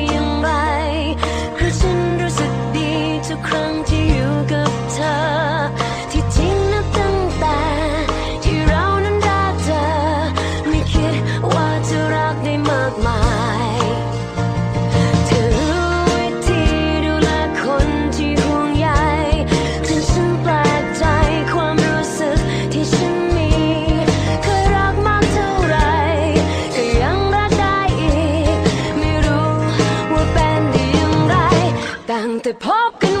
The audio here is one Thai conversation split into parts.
ี The Pumpkin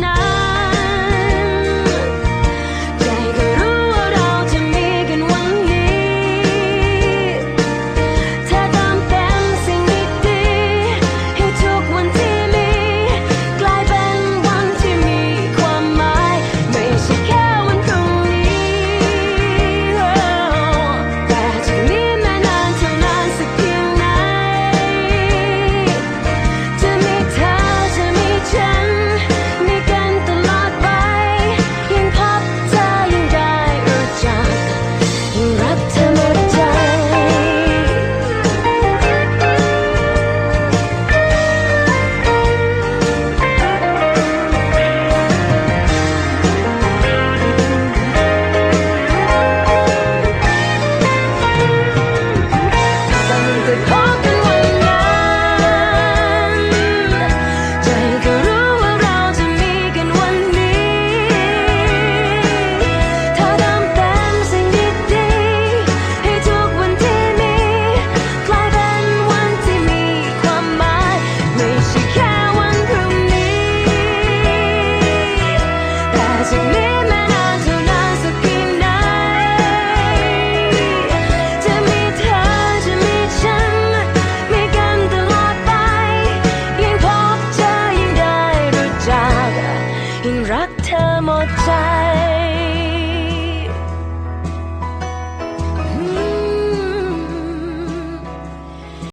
night Als ik weer